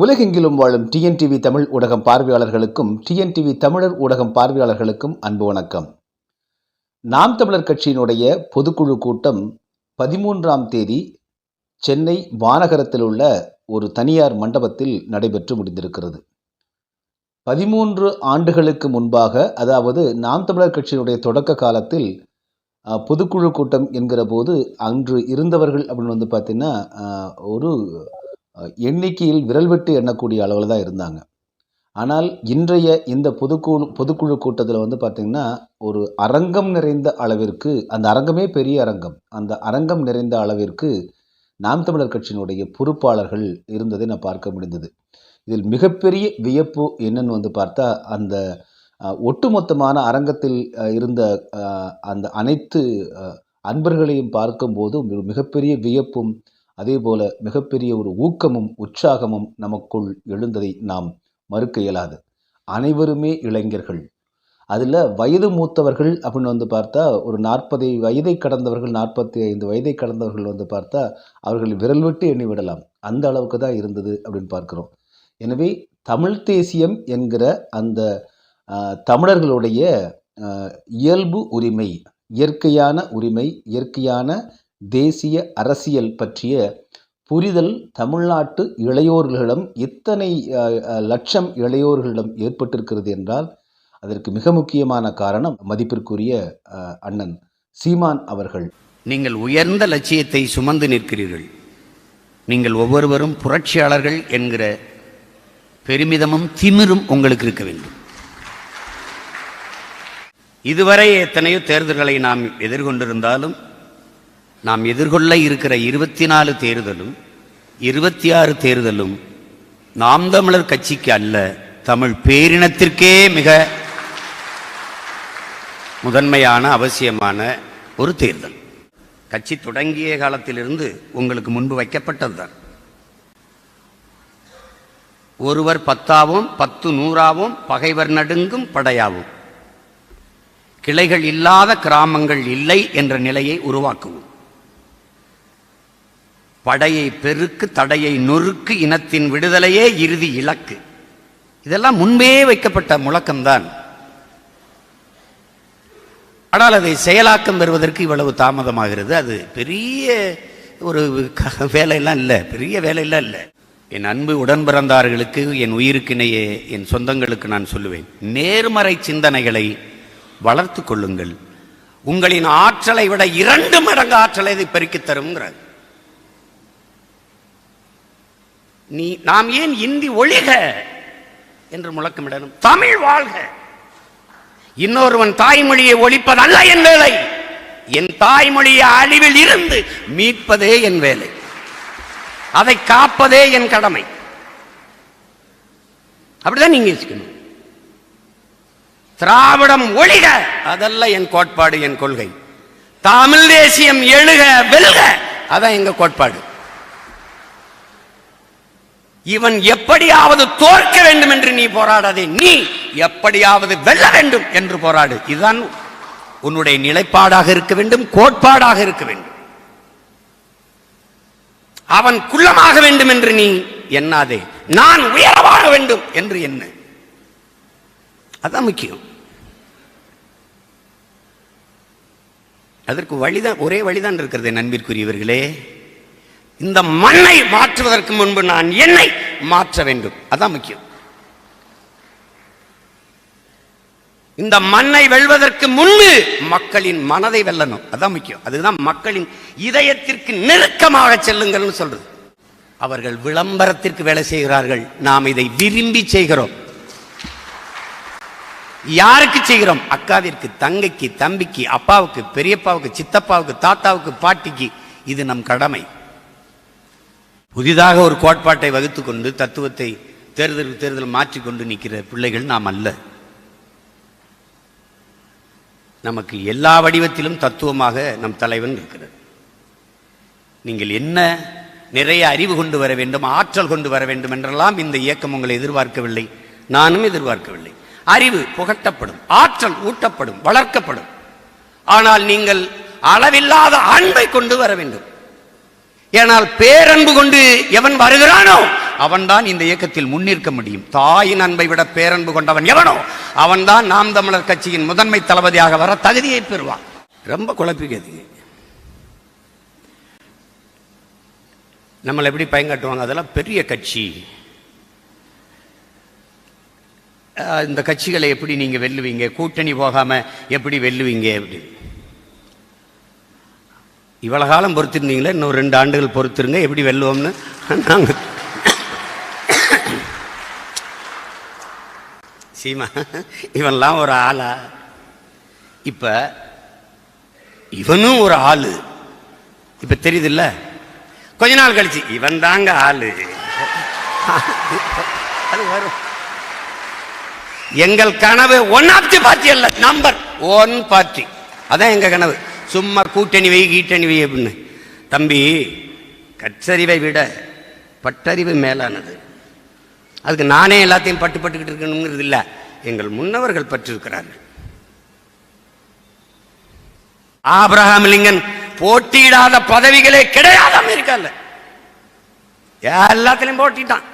உலகெங்கிலும் வாழும் டிஎன்டிவி தமிழ் ஊடகம் பார்வையாளர்களுக்கும் டிஎன்டிவி தமிழர் ஊடகம் பார்வையாளர்களுக்கும் அன்பு வணக்கம். நாம் தமிழர் கட்சியினுடைய பொதுக்குழு கூட்டம் பதிமூன்றாம் தேதி சென்னை வானகரத்தில் உள்ள ஒரு தனியார் மண்டபத்தில் நடைபெற்று முடிந்திருக்கிறது. பதிமூன்று ஆண்டுகளுக்கு முன்பாக அதாவது நாம் தமிழர் கட்சியினுடைய தொடக்க காலத்தில் பொதுக்குழு கூட்டம் என்கிற போது அன்று இருந்தவர்கள் அப்படின்னு வந்து பார்த்திங்கன்னா ஒரு எண்ணிக்கையில் விரல் விட்டு எண்ணக்கூடிய அளவில் தான் இருந்தாங்க. ஆனால் இன்றைய இந்த பொதுக்குழு பொதுக்குழு கூட்டத்தில் வந்து பார்த்திங்கன்னா ஒரு அரங்கம் நிறைந்த அளவிற்கு அந்த அரங்கமே பெரிய அரங்கம். அந்த அரங்கம் நிறைந்த அளவிற்கு நாம் தமிழர் கட்சியினுடைய பொறுப்பாளர்கள் இருந்ததை நான் பார்க்க முடிந்தது. இதில் மிகப்பெரிய வியப்பு என்னன்னு வந்து பார்த்தா அந்த ஒட்டுமொத்தமான அரங்கத்தில் இருந்த அந்த அனைத்து அன்பர்களையும் பார்க்கும்போது மிகப்பெரிய வியப்பும் அதே போல மிகப்பெரிய ஒரு ஊக்கமும் உற்சாகமும் நமக்குள் எழுந்ததை நாம் மறுக்க இயலாது. அனைவருமே இளைஞர்கள். அதில் வயது மூத்தவர்கள் அப்படின்னு வந்து பார்த்தா ஒரு நாற்பது வயதை கடந்தவர்கள் நாற்பத்தி ஐந்து வயதை கடந்தவர்கள் வந்து பார்த்தா அவர்கள் விரல் விட்டு எண்ணி விடலாம். அந்த அளவுக்கு தான் இருந்தது அப்படின்னு பார்க்குறோம். எனவே தமிழ் தேசியம் என்கிற அந்த தமிழர்களுடைய இயல்பு உரிமை இயற்கையான உரிமை இயற்கையான தேசிய அரசியல் பற்றிய புரிதல் தமிழ்நாட்டு இளையோர்களிடம் இத்தனை லட்சம் இளையோர்களிடம் ஏற்பட்டிருக்கிறது என்றால் அதற்கு மிக முக்கியமான காரணம் மதிப்பிற்குரிய அண்ணன் சீமான் அவர்கள். நீங்கள் உயர்ந்த லட்சியத்தை சுமந்து நிற்கிறீர்கள். நீங்கள் ஒவ்வொருவரும் புரட்சியாளர்கள் என்கிற பெருமிதமும் திமிரும் உங்களுக்கு இருக்க வேண்டும். இதுவரை எத்தனையோ தேர்தல்களை நாம் எதிர்கொண்டிருந்தாலும் நாம் எதிர்கொள்ள இருக்கிற இருபத்தி நாலு தேர்தலும் இருபத்தி ஆறு தேர்தலும் நாம் தமிழர் கட்சிக்கு அல்ல தமிழ் பேரினத்திற்கே மிக முதன்மையான அவசியமான ஒரு தேர்தல். கட்சி தொடங்கிய காலத்திலிருந்து உங்களுக்கு முன்பு வைக்கப்பட்டதுதான். ஒருவர் பத்தாவும் பத்து நூறாவும் பகைவர் நடுங்கும் படையாவும். கிளைகள் இல்லாத கிராமங்கள் இல்லை என்ற நிலையை உருவாக்குவோம். படையை பெருக்கு தடையை நொறுக்கு இனத்தின் விடுதலையே இறுதி இலக்கு. இதெல்லாம் முன்பே வைக்கப்பட்ட முழக்கம்தான். ஆனால் அதை செயலாக்கம் பெறுவதற்கு இவ்வளவு தாமதமாகிறது. அது பெரிய ஒரு க- வேலையெல்லாம் இல்லை. பெரிய வேலையெல்லாம் இல்லை. என் அன்பு உடன் பிறந்தார்களுக்கு என் உயிருக்கிணையே என் சொந்தங்களுக்கு நான் சொல்லுவேன். நேர்மறை சிந்தனைகளை வளர்த்து கொள்ளுங்கள். உங்களின் ஆற்றலை விட இரண்டு மடங்கு ஆற்றலை இதை பெருக்கித் தருங்கிறார் நீ நாம் ஏன் இந்தி ஒழிக? என்று முழக்கமிடணும். தமிழ் வாழ்க. இன்னொருவன் தாய்மொழியை ஒழிப்பதல்ல என் வேலை. என் தாய்மொழியை அழிவில் இருந்து மீட்பதே என் வேலை. அதை காப்பதே என் கடமை. அப்படிதான் நீங்க யோசிக்கணும். திராவிடம் ஒழிக. அதல்ல என் கோட்பாடு என் கொள்கை. தமிழ் தேசியம் எழுக வெல்க. அதான் எங்க கோட்பாடு. இவன் எப்படியாவது தோற்க வேண்டும் என்று நீ போராடாதே. நீ எப்படியாவது வெல்ல வேண்டும் என்று போராடு. இதுதான் உன்னுடைய நிலைப்பாடாக இருக்க வேண்டும் கோட்பாடாக இருக்க வேண்டும். அவன் குள்ளமாக வேண்டும் என்று நீ எண்ணாதே. நான் உயரமாக வேண்டும் என்று என்ன? அதான் முக்கியம். அதற்கு வழிதான் ஒரே வழிதான் இருக்கிறது நண்பிற்குரியவர்களே. இந்த மண்ணை மாற்றுவதற்கு முன்பு நான் என்னை மாற்ற வேண்டும். அதான் முக்கியம். இந்த மண்ணை வெல்வதற்கு முன்பு மக்களின் மனதை வெல்லணும். அதான் முக்கியம். அதுதான் மக்களின் இதயத்திற்கு நெருக்கமாக செல்லுங்கள்னு சொல்றது. அவர்கள் விளம்பரத்திற்கு வேலை செய்கிறார்கள். நாம் இதை விரும்பி செய்கிறோம். யாருக்கு செய்கிறோம்? அக்காவிற்கு தங்கைக்கு தம்பிக்கு அப்பாவுக்கு பெரியப்பாவுக்கு சித்தப்பாவுக்கு தாத்தாவுக்கு பாட்டிக்கு. இது நம் கடமை. புதிதாக ஒரு கோட்பாட்டை வகுத்து கொண்டு தத்துவத்தை தேர்தல் தேர்தல் மாற்றிக்கொண்டு நிற்கிற பிள்ளைகள் நாம் அல்ல. நமக்கு எல்லா வடிவத்திலும் தத்துவமாக நம் தலைவன் இருக்கிறார் நீங்கள் என்ன நிறைய அறிவு கொண்டு வர வேண்டும் ஆற்றல் கொண்டு வர வேண்டும் என்றெல்லாம் இந்த இயக்கம் உங்களை எதிர்பார்க்கவில்லை. நானும் எதிர்பார்க்கவில்லை. அறிவு புகட்டப்படும் ஆற்றல் ஊட்டப்படும் வளர்க்கப்படும். ஆனால் நீங்கள் அளவில்லாத அன்பை கொண்டு வர வேண்டும். ஏனால் பேரன்பு கொண்டு எவன் வருகிறானோ அவன்தான் இந்த இயக்கத்தில் முன்னிற்க முடியும். தாயின் அன்பை விட பேரன்பு கொண்டவன் எவனோ அவன்தான் நாம் தமிழர் கட்சியின் முதன்மை தளபதியாக வர தகுதியை பெறுவான். ரொம்ப குழப்பிக்காதீங்க நம்மளை எப்படி பயங்காட்டுவாங்க அதெல்லாம் பெரிய கட்சி. இந்த கட்சிகளை எப்படி நீங்கள் வெல்லுவீங்க? கூட்டணி போகாமல் எப்படி வெல்லுவீங்க? அப்படின்னு. இவ்வளவு காலம் பொறுத்திருந்தீங்களே இன்னும் ரெண்டு ஆண்டுகள் பொறுத்திருங்க எப்படி வெல்லுவோம்னு? நாங்கள் சீமா இவன்லாம் ஒரு ஆளா? இப்ப இவனும் ஒரு ஆளு. இப்ப தெரியுதுல்ல? கொஞ்ச நாள் கழிச்சு இவன் தாங்க ஆளு. அது வரும். எங்கள் கனவு ஒன் ஆஃப் தி பார்ட்டி அல்ல நம்பர் ஒன் பார்ட்டி அதான் எங்க கனவு. சும்மா கூட்டணி வை கீட்டணி வை அப்படின்னு. தம்பி கற்றறிவை விட பட்டறிவு மேலானது. அதுக்கு நானே எல்லாத்தையும் பட்டு பட்டுக்கிட்டு இருக்கணுங்கிறது இல்லை. எங்கள் முன்னவர்கள் பற்றிருக்கிறார்கள். ஆபிரகாம் லிங்கன் போட்டியிடாத பதவிகளே கிடையாது அமெரிக்கால. எல்லாத்திலையும் போட்டிட்டான்.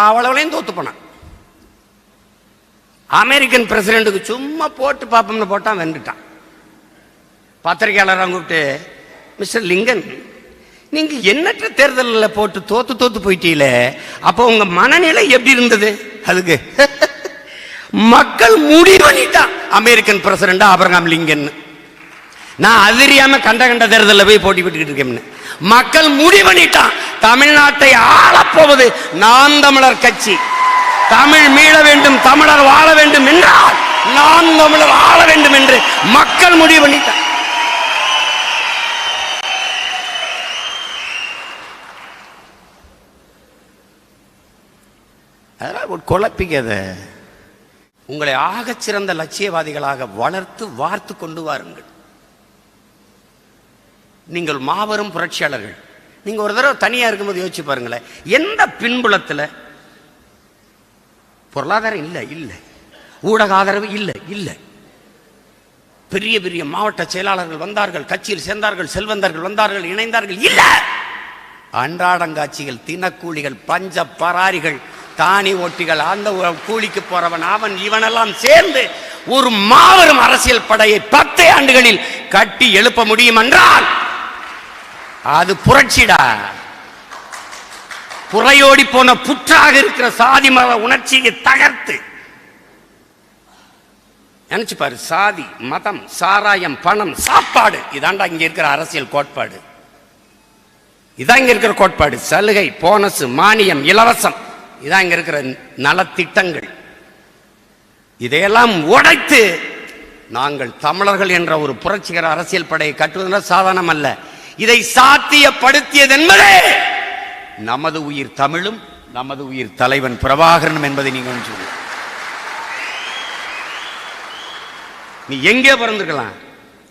அவ்வளவுலையும் தோத்து போனான். அமெரிக்கன் பிரசிடென்ட்டுக்கு சும்மா போட்டு பார்ப்போம்னு போட்டான் வென்றுட்டான். பத்திரிகையாளராக கூப்பிட்டு மிஸ்டர் லிங்கன் நீங்கள் எண்ணற்ற தேர்தலில் போட்டு தோத்து தோத்து போயிட்டீல அப்போ உங்கள் மனநிலை எப்படி இருந்தது? அதுக்கு மக்கள் முடிவு பண்ணிட்டான் அமெரிக்கன் பிரசிடென்ட் ஆபிரகாம் லிங்கன். நான் அதிரியாம கண்ட கண்ட தேர்தலில் போய் போட்டி போட்டுக்கிட்டு இருக்கேன் மக்கள் முடிவு பண்ணிட்டான் தமிழ்நாட்டை ஆளப்போவது நான் தமிழர் கட்சி. தமிழ் மீள வேண்டும் தமிழர் வாழ வேண்டும் என்றால் நான் தமிழர் ஆள வேண்டும் என்று மக்கள் முடிவு பண்ணிட்டான். குழப்பிக்காத உங்களை ஆகச் சிறந்த லட்சியவாதிகளாக வளர்த்து வார்த்து கொண்டு வாருங்கள். நீங்கள் மாபெரும் புரட்சியாளர்கள். நீங்கள் ஒரு தடவை தனியாக இருக்கும்போது யோசிச்சு பாருங்களேன். எந்த பின்புலத்தில்? பொருளாதாரம் இல்லை இல்லை. ஊடக ஆதரவு இல்லை இல்லை. பெரிய பெரிய மாவட்ட செயலாளர்கள் வந்தார்கள் கட்சியில் சேர்ந்தார்கள் செல்வந்தர்கள் வந்தார்கள் இணைந்தார்கள் இல்ல. அன்றாடங்காட்சிகள் தினக்கூலிகள் பஞ்ச பராரிகள் தானி ஓட்டிகள் அந்த ஒரு கூலிக்கு போறவன் அவன் இவனெல்லாம் சேர்ந்து ஒரு மாபெரும் அரசியல் படையை பத்து ஆண்டுகளில் கட்டி எழுப்ப முடியும் என்றால் அது புரட்சிடா. புறையோடி போன புற்றாக இருக்கிற சாதி மத உணர்ச்சியை தகர்த்து. நினைச்சு பாரு சாதி மதம் சாராயம் பணம் சாப்பாடு இதாண்டா இங்க இருக்கிற அரசியல் கோட்பாடு. இதான் இங்க இருக்கிற கோட்பாடு. சலுகை போனஸ் மானியம் இலவசம். இதான் இங்க இருக்கிற நலத்திட்டங்கள். இதையெல்லாம் உடைத்து நாங்கள் தமிழர்கள் என்ற ஒரு புரட்சிகர அரசியல் படையை கட்டுவதென்றால் சாதாரணம் அல்ல இதை சாத்தியப்படுத்தியது என்பதே நமது உயிர் தமிழும் நமது உயிர் தலைவன் பிரபாகரனும் என்பதை நீங்க சொல்லு நீ எங்கே பிறந்திருக்கலாம்.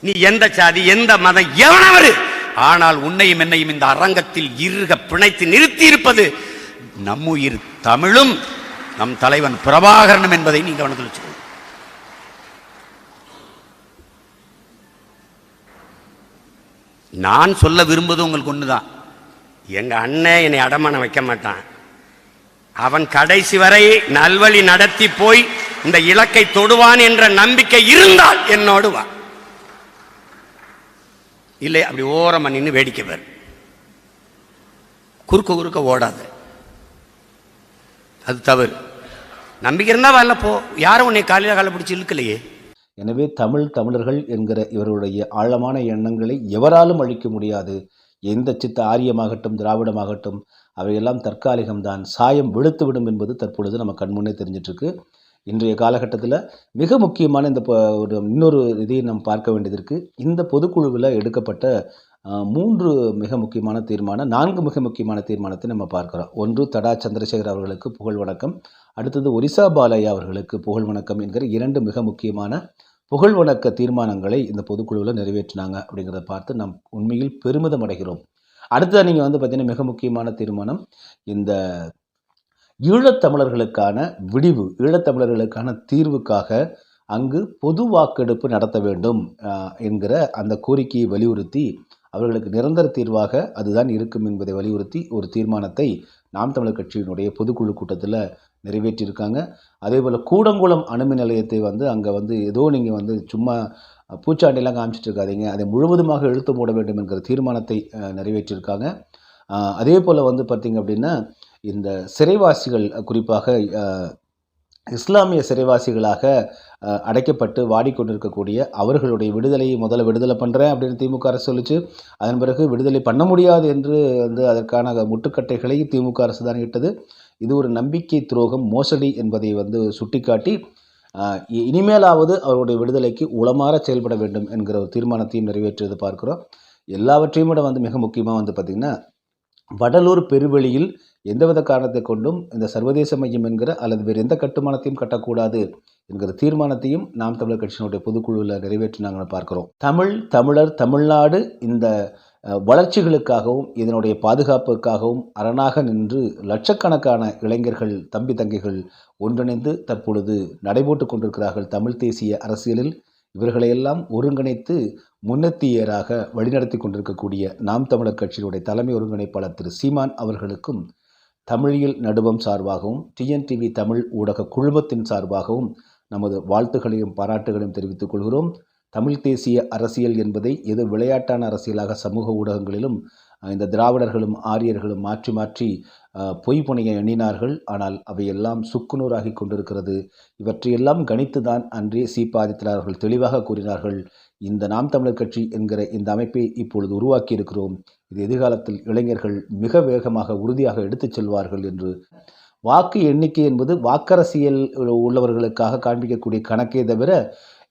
நீ எந்த சாதி எந்த மதம் எவனவரு. ஆனால் உன்னையும் என்னையும் இந்த அரங்கத்தில் இருக பிணைத்து நிறுத்தி இருப்பது நம்முயிர் தமிழும் நம் தலைவன் பிரபாகரனும் என்பதை நீங்கள் கவனத்தில் வச்சுக்கணும் நான் சொல்ல விரும்புவது உங்களுக்கு ஒண்ணுதான். எங்க அண்ணன் என்னை அடமானம் வைக்க மாட்டான். அவன் கடைசி வரை நல்வழி நடத்தி போய் இந்த இலக்கை தொடுவான் என்ற நம்பிக்கை இருந்தால் என்னோடு வா. இல்லை அப்படி ஓரமாக நின்று வேடிக்கை பாரு. குறுக்க குறுக்க ஓடாது. அது தவறு. நம்பிக்கை இருந்தா வரல போ. யாரும் உன்னை காலையில் காலை பிடிச்சி இழுக்கலையே. எனவே தமிழ் தமிழர்கள் என்கிற இவருடைய ஆழமான எண்ணங்களை எவராலும் அழிக்க முடியாது. எந்த சித்த ஆரியமாகட்டும் திராவிடமாகட்டும் அவையெல்லாம் தற்காலிகம்தான். சாயம் வெளுத்துவிடும் என்பது தற்பொழுது நம்ம கண்முன்னே தெரிஞ்சிட்ருக்கு. இன்றைய காலகட்டத்தில் மிக முக்கியமான இந்த ஒரு இன்னொரு இதையும் நாம் பார்க்க வேண்டியது இருக்குது இந்த பொதுக்குழுவில் எடுக்கப்பட்ட மூன்று மிக முக்கியமான தீர்மானம் நான்கு மிக முக்கியமான தீர்மானத்தை நம்ம பார்க்குறோம். ஒன்று தடா சந்திரசேகர் அவர்களுக்கு புகழ் வணக்கம். அடுத்தது ஒரிசா பாலையா அவர்களுக்கு புகழ் வணக்கம் என்கிற இரண்டு மிக முக்கியமான புகழ் வணக்க தீர்மானங்களை இந்த பொதுக்குழுவில் நிறைவேற்றினாங்க அப்படிங்கிறத பார்த்து நாம் உண்மையில் பெருமிதம் அடைகிறோம். அடுத்தது நீங்கள் வந்து பார்த்தீங்கன்னா மிக முக்கியமான தீர்மானம் இந்த ஈழத்தமிழர்களுக்கான விடிவு ஈழத்தமிழர்களுக்கான தீர்வுக்காக அங்கு பொது வாக்கெடுப்பு நடத்த வேண்டும் என்கிற அந்த கோரிக்கையை வலியுறுத்தி அவர்களுக்கு நிரந்தர தீர்வாக அதுதான் இருக்கும் என்பதை வலியுறுத்தி ஒரு தீர்மானத்தை நாம் தமிழர் கட்சியினுடைய பொதுக்குழு கூட்டத்தில் நிறைவேற்றியிருக்காங்க. அதே போல் கூடங்குளம் அணுமின் நிலையத்தை வந்து அங்கே வந்து ஏதோ நீங்கள் வந்து சும்மா பூச்சாண்டிலாம் காமிச்சிட்டு இருக்காதீங்க அதை முழுவதுமாக இழுத்து மூட வேண்டும் என்கிற தீர்மானத்தை நிறைவேற்றியிருக்காங்க. அதே போல் வந்து பார்த்திங்க அப்படின்னா இந்த சிறைவாசிகள் குறிப்பாக இஸ்லாமிய சிறைவாசிகளாக அடைக்கப்பட்டு வாடிக்கொண்டிருக்கக்கூடிய அவர்களுடைய விடுதலையை முதல்ல விடுதலை பண்ணுறேன் அப்படின்னு திமுக அரசு சொல்லிச்சு. அதன் பிறகு விடுதலை பண்ண முடியாது என்று வந்து அதற்கான முட்டுக்கட்டைகளை திமுக அரசு தான் இட்டது. இது ஒரு நம்பிக்கை துரோகம் மோசடி என்பதை வந்து சுட்டிக்காட்டி இ- இனிமேலாவது அவருடைய விடுதலைக்கு உளமாற செயல்பட வேண்டும் என்கிற ஒரு தீர்மானத்தையும் நிறைவேற்றியது பார்க்கிறோம். எல்லாவற்றையும் விட வந்து மிக முக்கியமாக வந்து பார்த்திங்கன்னா வடலூர் பெருவெளியில் எந்தவித காரணத்தை கொண்டும் இந்த சர்வதேச மையம் என்கிற அல்லது வேறு எந்த கட்டுமானத்தையும் கட்டக்கூடாது என்கிற தீர்மானத்தையும் நாம் தமிழர் கட்சியினுடைய பொதுக்குழுவில் நிறைவேற்றினாங்கன்னு பார்க்கிறோம். தமிழ் தமிழர் தமிழ்நாடு இந்த வளர்ச்சிகளுக்காகவும் இதனுடைய பாதுகாப்புக்காகவும் அரணாக நின்று லட்சக்கணக்கான இளைஞர்கள் தம்பி தங்கைகள் ஒன்றிணைந்து தற்பொழுது நடைபோட்டு கொண்டிருக்கிறார்கள் தமிழ் தேசிய அரசியலில். இவர்களையெல்லாம் ஒருங்கிணைத்து முன்னெத்தியராக வழிநடத்தி கொண்டிருக்கக்கூடிய நாம் தமிழர் கட்சியினுடைய தலைமை ஒருங்கிணைப்பாளர் திரு சீமான் அவர்களுக்கும் தமிழியல் நடுவம் சார்பாகவும் டிஎன்டிவி தமிழ் ஊடக குழுமத்தின் சார்பாகவும் நமது வாழ்த்துகளையும் பாராட்டுகளையும் தெரிவித்துக் கொள்கிறோம். தமிழ் தேசிய அரசியல் என்பதை எது விளையாட்டான அரசியலாக சமூக ஊடகங்களிலும் இந்த திராவிடர்களும் ஆரியர்களும் மாற்றி மாற்றி பொய் புனைய எண்ணினார்கள். ஆனால் அவையெல்லாம் சுக்குநூறாகி கொண்டிருக்கிறது. இவற்றையெல்லாம் கணித்துதான் அன்றே சீபாதித்தர் அவர்கள் தெளிவாக கூறினார்கள். இந்த நாம் தமிழர் கட்சி என்கிற இந்த அமைப்பை இப்பொழுது உருவாக்கி இருக்கிறோம் இது எதிர்காலத்தில் இளைஞர்கள் மிக வேகமாக உறுதியாக எடுத்துச் செல்வார்கள் என்று வாக்கு எண்ணிக்கை என்பது வாக்கரசியல் உள்ளவர்களுக்காக காண்பிக்கக்கூடிய கணக்கே தவிர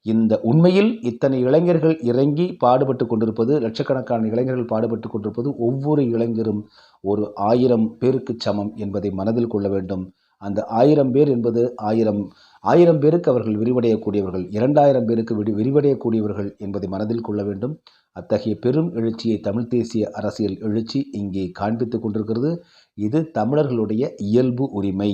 இந்த உண்மையில் இத்தனை இளைஞர்கள் இறங்கி பாடுபட்டு கொண்டிருப்பது லட்சக்கணக்கான இளைஞர்கள் பாடுபட்டு கொண்டிருப்பது ஒவ்வொரு இளைஞரும் ஒரு ஆயிரம் பேருக்கு சமம் என்பதை மனதில் கொள்ள வேண்டும். அந்த ஆயிரம் பேர் என்பது ஆயிரம் ஆயிரம் பேருக்கு அவர்கள் விரிவடையக்கூடியவர்கள் இரண்டாயிரம் பேருக்கு விடு விரிவடையக்கூடியவர்கள் என்பதை மனதில் கொள்ள வேண்டும். அத்தகைய பெரும் எழுச்சியை தமிழ் தேசிய அரசியல் எழுச்சி இங்கே காண்பித்துக் கொண்டிருக்கிறது. இது தமிழர்களுடைய இயல்பு உரிமை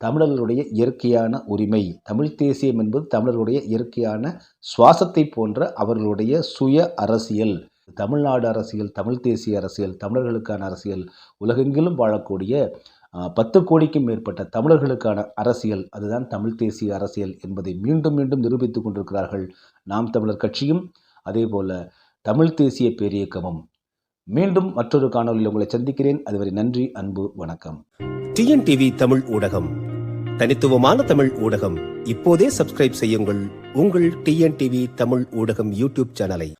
தமிழர்களுடைய இயற்கையான உரிமை. தமிழ் தேசியம் என்பது தமிழர்களுடைய இயற்கையான சுவாசத்தை போன்ற அவர்களுடைய சுய அரசியல். தமிழ்நாடு அரசியல் தமிழ் தேசிய அரசியல் தமிழர்களுக்கான அரசியல் உலகெங்கிலும் வாழக்கூடிய பத்து கோடிக்கும் மேற்பட்ட தமிழர்களுக்கான அரசியல் அதுதான் தமிழ் தேசிய அரசியல் என்பதை மீண்டும் மீண்டும் நிரூபித்துக் கொண்டிருக்கிறார்கள் நாம் தமிழர் கட்சியும். அதேபோல தமிழ் தேசிய பேரியக்கமும். மீண்டும் மற்றொரு காணொலியில் உங்களை சந்திக்கிறேன். அதுவரை நன்றி அன்பு வணக்கம். டிஎன்டிவி தமிழ் ஊடகம் தனித்துவமான தமிழ் ஊடகம். இப்போதே சப்ஸ்கிரைப் செய்யுங்கள். உங்கள் டிஎன்டிவி தமிழ் ஊடகம் யூடியூப் சேனலை.